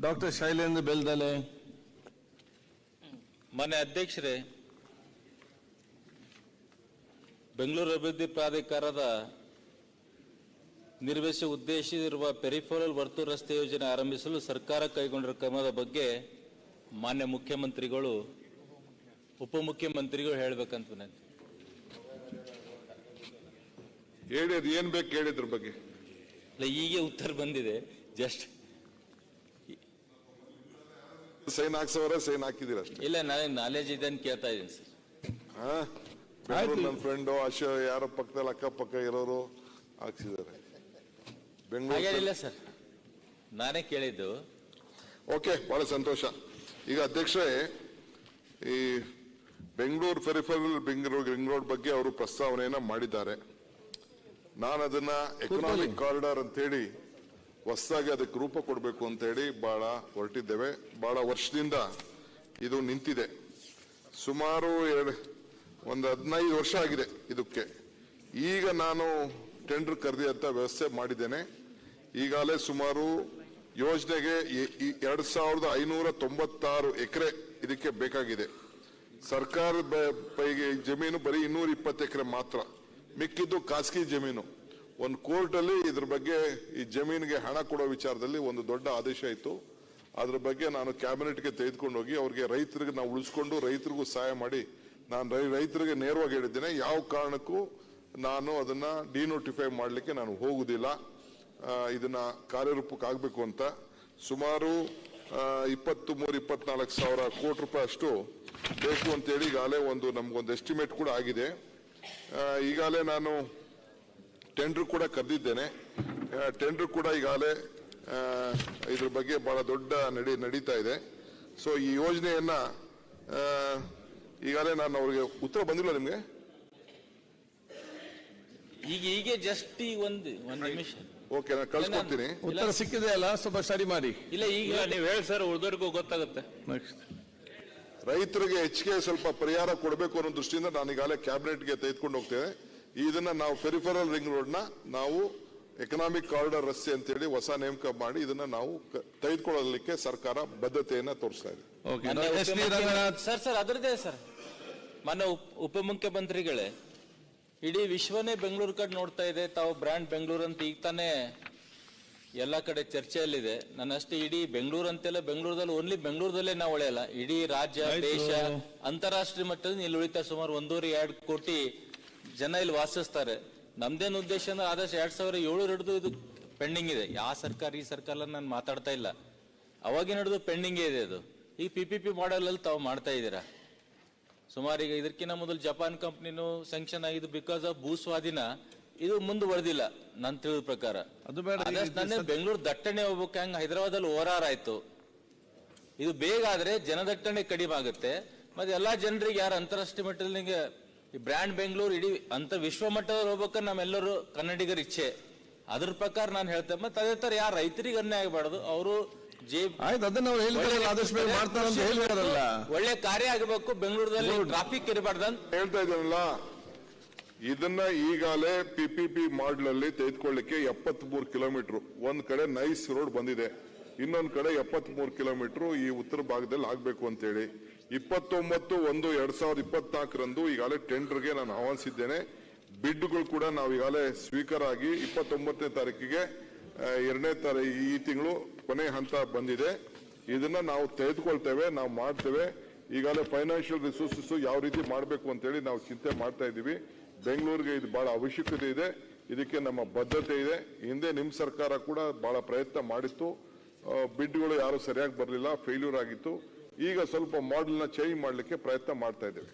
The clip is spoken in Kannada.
ಡಾಕ್ಟರ್ ಶೈಲೇಂದ್ರ ಬೆಲ್ದಲೆ. ಮನೆ ಅಧ್ಯಕ್ಷರೇ ಬೆಂಗಳೂರು ಅಭಿವೃದ್ಧಿ ಪ್ರಾಧಿಕಾರದ ನಿರ್ವಹಿಸಿ ಉದ್ದೇಶಿಸಿರುವ ಪೆರಿಫೋರಲ್ ವರ್ತು ರಸ್ತೆ ಯೋಜನೆ ಆರಂಭಿಸಲು ಸರ್ಕಾರ ಕೈಗೊಂಡಿರುವ ಕ್ರಮದ ಬಗ್ಗೆ ಮಾನ್ಯ ಮುಖ್ಯಮಂತ್ರಿಗಳು ಉಪಮುಖ್ಯಮಂತ್ರಿಗಳು ಹೇಳಬೇಕಂತ ವಿನಂತಿ. ಹೇಳಿ ಅದು ಏನ್ ಬೇಕು ಹೇಳಿದ್ರ ಬಗ್ಗೆ. ಇಲ್ಲ ಹೀಗೆ ಉತ್ತರ ಬಂದಿದೆ. ಜಸ್ಟ್ ಸೈನ್ ಹಾಕ್ಸವರ ಸೈನ್ ಹಾಕಿದಿರ ಅಷ್ಟೇ. ಇಲ್ಲ ನನಗೆ ನಾಲೆಜ್ ಇದೆ ಅಂತ ಕೇಳ್ತಾ ಇದ್ದೀನಿ ಸರ್. ಹಾ? ಬೆಂಗಳೂರು ನನ್ನ ಫ್ರೆಂಡು ಅಶೋ ಯಾರೋ ಪಕ್ಕದಲ್ಲಿ ಅಕ್ಕಪಕ್ಕ ಇರೋರು ಹಾಕ್ಸಿದ್ದಾರೆ. ಬೆಂಗಳೂರು ಹಾಗೇನಿಲ್ಲ ಸರ್. ನಾನೇ ಕೇಳಿದ್ದು. ಓಕೆ ಬಹಳ ಸಂತೋಷ. ಈಗ ಅಧ್ಯಕ್ಷರೇ ಈ Bengaluru peripheral Bengaluru ring road ಬಗ್ಗೆ ಅವರು ಪ್ರಸ್ತಾವನೆಯನ್ನ ಮಾಡಿದ್ದಾರೆ. ನಾನು ಅದನ್ನ ಎಕನಾಮಿಕ್ ಕಾರಿಡಾರ್ ಅಂತ ಹೇಳಿ ಹೊಸದಾಗಿ ಅದಕ್ಕೆ ರೂಪ ಕೊಡಬೇಕು ಅಂತ ಹೇಳಿ ಬಹಳ ಹೊರಟಿದ್ದೇವೆ. ಬಹಳ ವರ್ಷದಿಂದ ಇದು ನಿಂತಿದೆ. ಸುಮಾರು ಎರಡು, ಒಂದು ಹದಿನೈದು ವರ್ಷ ಆಗಿದೆ ಇದಕ್ಕೆ. ಈಗ ನಾನು ಟೆಂಡರ್ ಕರೆದಿ ಅಂತ ವ್ಯವಸ್ಥೆ ಮಾಡಿದ್ದೇನೆ. ಈಗಾಗಲೇ ಸುಮಾರು ಯೋಜನೆಗೆ ಎರಡು ಸಾವಿರದ ಐನೂರ ತೊಂಬತ್ತಾರು ಎಕರೆ ಇದಕ್ಕೆ ಬೇಕಾಗಿದೆ. ಸರ್ಕಾರದ ಪೈಗೆ ಜಮೀನು ಬರೀ ಇನ್ನೂರ ಇಪ್ಪತ್ತು ಎಕರೆ ಮಾತ್ರ. ಮಿಕ್ಕಿದ್ದು ಖಾಸಗಿ ಜಮೀನು. ಒಂದು ಕೋರ್ಟಲ್ಲಿ ಇದ್ರ ಬಗ್ಗೆ ಈ ಜಮೀನಿಗೆ ಹಣ ಕೊಡೋ ವಿಚಾರದಲ್ಲಿ ಒಂದು ದೊಡ್ಡ ಆದೇಶ ಇತ್ತು. ಅದ್ರ ಬಗ್ಗೆ ನಾನು ಕ್ಯಾಬಿನೆಟ್ಗೆ ತೆಗೆದುಕೊಂಡು ಹೋಗಿ ಅವ್ರಿಗೆ ರೈತರಿಗೆ ನಾವು ಉಳಿಸ್ಕೊಂಡು ರೈತರಿಗೂ ಸಹಾಯ ಮಾಡಿ ನಾನು ರೈತರಿಗೆ ನೇರವಾಗಿ ಹೇಳಿದ್ದೇನೆ. ಯಾವ ಕಾರಣಕ್ಕೂ ನಾನು ಅದನ್ನ ಡಿನೋಟಿಫೈ ಮಾಡಲಿಕ್ಕೆ ನಾನು ಹೋಗುದಿಲ್ಲ. ಇದನ್ನ ಕಾರ್ಯರೂಪಕ್ಕೆ ಆಗಬೇಕು ಅಂತ. ಸುಮಾರು ಇಪ್ಪತ್ತು ಮೂರು ಇಪ್ಪತ್ನಾಲ್ಕು ಸಾವಿರ ಕೋಟಿ ರೂಪಾಯಿ ಅಷ್ಟು ಬೇಕು ಅಂತೇಳಿ ಈಗಾಗಲೇ ಒಂದು ನಮ್ಗೊಂದು ಎಸ್ಟಿಮೇಟ್ ಕೂಡ ಆಗಿದೆ. ಈಗಾಗಲೇ ನಾನು ಟೆಂಡರ್ ಕೂಡ ಕರೆದಿದ್ದೇನೆ. ಟೆಂಡರ್ ಕೂಡ ಈಗಾಗಲೇ ಆ, ಇದ್ರ ಬಗ್ಗೆ ಬಹಳ ದೊಡ್ಡ ನಡಿ ನಡೀತಾ ಇದೆ. ಸೊ ಈ ಯೋಜನೆಯನ್ನ ಆ, ಈಗಾಗಲೇ ನಾನು ಅವ್ರಿಗೆ ಉತ್ತರ ಬಂದಿಲ್ಲ ನಿಮ್ಗೆ? ಈಗ ಹೀಗೆ ಜಸ್ಟ್ ಈ ಒಂದು ಒಂದು ನಿಮಿಷ. ಓಕೆ ನಾನು ಕಳ್ಸ್ಕೊಡ್ತೀನಿ. ಉತ್ತರ ಸಿಕ್ಕಿದೆ ಅಲ್ಲ ಸ್ವಲ್ಪ ಸರಿ ಮಾಡಿ. ಇಲ್ಲ ಈಗ ನೀವು ಹೇಳಿ ಸರ್ ಉಳಿದವ್ರಿಗೂ ಗೊತ್ತಾಗುತ್ತೆ. ರೈತರಿಗೆ ಹೆಚ್ಚಿಗೆ ಸ್ವಲ್ಪ ಪರಿಹಾರ ಕೊಡಬೇಕು ಅನ್ನೋ ದೃಷ್ಟಿಯಿಂದ ನಾನು ಈಗಾಗಲೇ ಕ್ಯಾಬಿನೆಟ್ಗೆ ತೆಗೆದುಕೊಂಡು ಹೋಗ್ತೇನೆ. ಇದನ್ನ ನಾವು ಫೆರಿಫರಲ್ ರಿಂಗ್ ರೋಡ್ನ ನಾವು ಎಕನಾಮಿಕ್ ಕಾರಿಡಾರ್ ರಸ್ತೆ ಅಂತೇಳಿ ಹೊಸ ನೇಮಕ ಮಾಡಿ ಇದನ್ನ ನಾವು ತೆಗೆದುಕೊಳ್ಳಲಿಕ್ಕೆ ಸರ್ಕಾರ ಬದ್ಧತೆಯನ್ನ ತೋರಿಸ್ತಾ ಇದೆ. ಸರ್ ಸರ್ ಅದರದೇ ಸರ್. ಮೊನ್ನೆ ಉಪ- ಉಪಮುಖ್ಯಮಂತ್ರಿಗಳೇ ಇಡೀ ವಿಶ್ವನೇ ಬೆಂಗಳೂರು ಕಡೆ ನೋಡ್ತಾ ಇದೆ. ತಾವು ಬ್ರ್ಯಾಂಡ್ ಬೆಂಗಳೂರು ಅಂತ ಈಗ ತಾನೇ ಎಲ್ಲ ಕಡೆ ಚರ್ಚೆಯಲ್ಲಿದೆ. ನನ್ನಷ್ಟೇ ಇಡೀ ಬೆಂಗಳೂರು ಅಂತೆಲ್ಲ ಬೆಂಗಳೂರದಲ್ಲಿ ಓನ್ಲಿ ಬೆಂಗಳೂರದಲ್ಲೇ ನಾವು ಉಳಿಯಲ್ಲ ಇಡೀ ರಾಜ್ಯ ದೇಶ ಅಂತಾರಾಷ್ಟ್ರೀಯ ಮಟ್ಟದಲ್ಲಿ ಇಲ್ಲಿ ಉಳಿತಾ ಸುಮಾರು ಒಂದೂವರೆ ಎರಡು ಕೋಟಿ ಜನ ಇಲ್ಲಿ ವಾಸಿಸ್ತಾರೆ. ನಮ್ದೇನು ಉದ್ದೇಶ ಅಂದ್ರೆ ಆದಷ್ಟು ಎರಡ್ ಸಾವಿರ ಏಳು ಹಿಡಿದು ಇದು ಪೆಂಡಿಂಗ್ ಇದೆ. ಯಾವ ಸರ್ಕಾರ ಈ ಸರ್ಕಾರ ನಾನು ಮಾತಾಡ್ತಾ ಇಲ್ಲ. ಅವಾಗಿನ ಹಿಡಿದು ಪೆಂಡಿಂಗೇ ಇದೆ ಅದು. ಈ ಪಿ ಪಿ ಪಿ ಮಾಡೆಲ್ ಅಲ್ಲಿ ತಾವು ಮಾಡ್ತಾ ಇದ್ದೀರಾ? ಸುಮಾರು ಈಗ ಇದಕ್ಕಿಂತ ಮೊದಲು ಜಪಾನ್ ಕಂಪ್ನಿನೂ ಸ್ಯಾಂಕ್ಷನ್ ಆಗಿದ್ದು ಬಿಕಾಸ್ ಆಫ್ ಭೂ ಸ್ವಾಧೀನ ಇದು ಮುಂದುವರೆದಿಲ್ಲ ನನ್ ತಿಳಿದ ಪ್ರಕಾರ. ಅದು ಬೇಡ, ನನ್ನ ಬೆಂಗಳೂರು ದಟ್ಟಣೆ ಹೋಗ್ಬೇಕು ಹಂಗ ಹೈದರಾಬಾದಲ್ಲಿ ಓರಾರ ಆಯ್ತು. ಇದು ಬೇಗ ಆದ್ರೆ ಜನದಟ್ಟಣೆ ಕಡಿಮೆ ಆಗುತ್ತೆ. ಮತ್ತೆ ಎಲ್ಲಾ ಜನರಿಗೆ ಯಾರು ಅಂತಾರಾಷ್ಟ್ರೀಯ ಮಟ್ಟದಲ್ಲಿ ಈ ಬ್ರ್ಯಾಂಡ್ ಬೆಂಗಳೂರು ಇಡೀ ಅಂತ ವಿಶ್ವ ಮಟ್ಟದಲ್ಲಿ ಹೋಗ್ಬೇಕಾದ್ರೆ ನಮ್ಮೆಲ್ಲರೂ ಕನ್ನಡಿಗರ ಇಚ್ಛೆ. ಅದ್ರ ಪ್ರಕಾರ ನಾನು ಹೇಳ್ತೇನೆ ಮತ್ತೆ ಅದೇ ತರ ಯಾರು ರೈತರಿಗೆ ಅನ್ಯಾಯ ಆಗಬಾರ್ದು ಅವರು ಜೇಬ್ ಆಯ್ತು ಅದನ್ನ ಅವ್ರು ಹೇಳಿದ್ರಲ್ಲ ಆದಷ್ಟು ಬೇಗ ಮಾಡ್ತಾರೆ ಅಂತ ಹೇಳಿದಾರಲ್ಲ ಒಳ್ಳೆ ಕಾರ್ಯ ಆಗಬೇಕು ಬೆಂಗಳೂರಲ್ಲಿ ಟ್ರಾಫಿಕ್ ಇರಬಾರ್ದು ಅಂತ. ಹೇಳ್ತಾ ಇದ್ದೀನಲ್ಲ ಇದನ್ನ ಈಗಾಗಲೇ ಪಿಪಿಪಿ ಪಿ ಪಿ ಅಲ್ಲಿ ತೆಗೆದುಕೊಳ್ಳಿಕ್ಕೆ ಎಪ್ಪತ್ತ್ ಮೂರು ಕಿಲೋಮೀಟರ್. ಒಂದ್ ಕಡೆ ನೈಸ್ ರೋಡ್ ಬಂದಿದೆ ಇನ್ನೊಂದ್ ಕಡೆ ಎಪ್ಪತ್ತ್ ಮೂರು ಕಿಲೋಮೀಟರ್ ಈ ಉತ್ತರ ಭಾಗದಲ್ಲಿ ಆಗ್ಬೇಕು ಅಂತೇಳಿ. ಇಪ್ಪತ್ತೊಂಬತ್ತು, ಒಂದು, ಎರಡ್ ಸಾವಿರದ ಇಪ್ಪತ್ನಾಲ್ಕರಂದು ಈಗಾಗಲೇ ಟೆಂಡರ್ಗೆ ನಾನು ಆಹ್ವಾನಿಸಿದ್ದೇನೆ. ಬಿಡ್ಗಳು ಕೂಡ ನಾವು ಈಗಾಗಲೇ ಸ್ವೀಕಾರ ಆಗಿ ಇಪ್ಪತ್ತೊಂಬತ್ತನೇ ತಾರೀಕಿಗೆ ಎರಡನೇ ತಾರೀ, ಈ ತಿಂಗಳು ಕೊನೆ ಹಂತ ಬಂದಿದೆ. ಇದನ್ನ ನಾವು ತೆಗೆದುಕೊಳ್ತೇವೆ, ನಾವು ಮಾಡ್ತೇವೆ. ಈಗಾಗಲೇ ಫೈನಾನ್ಷಿಯಲ್ ರಿಸೋರ್ಸಸ್ ಯಾವ ರೀತಿ ಮಾಡಬೇಕು ಅಂತೇಳಿ ನಾವು ಚಿಂತೆ ಮಾಡ್ತಾ ಇದ್ದೀವಿ. ಬೆಂಗಳೂರಿಗೆ ಇದು ಬಹಳ ಅವಶ್ಯಕತೆ ಇದೆ. ಇದಕ್ಕೆ ನಮ್ಮ ಬದ್ಧತೆ ಇದೆ. ಹಿಂದೆ ನಿಮ್ಮ ಸರ್ಕಾರ ಕೂಡ ಬಹಳ ಪ್ರಯತ್ನ ಮಾಡಿತ್ತು. ಬಿಡ್ಗಳು ಯಾರು ಸರಿಯಾಗಿ ಬರಲಿಲ್ಲ, ಫೇಲ್ಯೂರ್ ಆಗಿತ್ತು. ಈಗ ಸ್ವಲ್ಪ ಮಾಡೆಲ್ನ ಚೇಂಜ್ ಮಾಡಲಿಕ್ಕೆ ಪ್ರಯತ್ನ ಮಾಡ್ತಾ ಇದ್ದೇವೆ.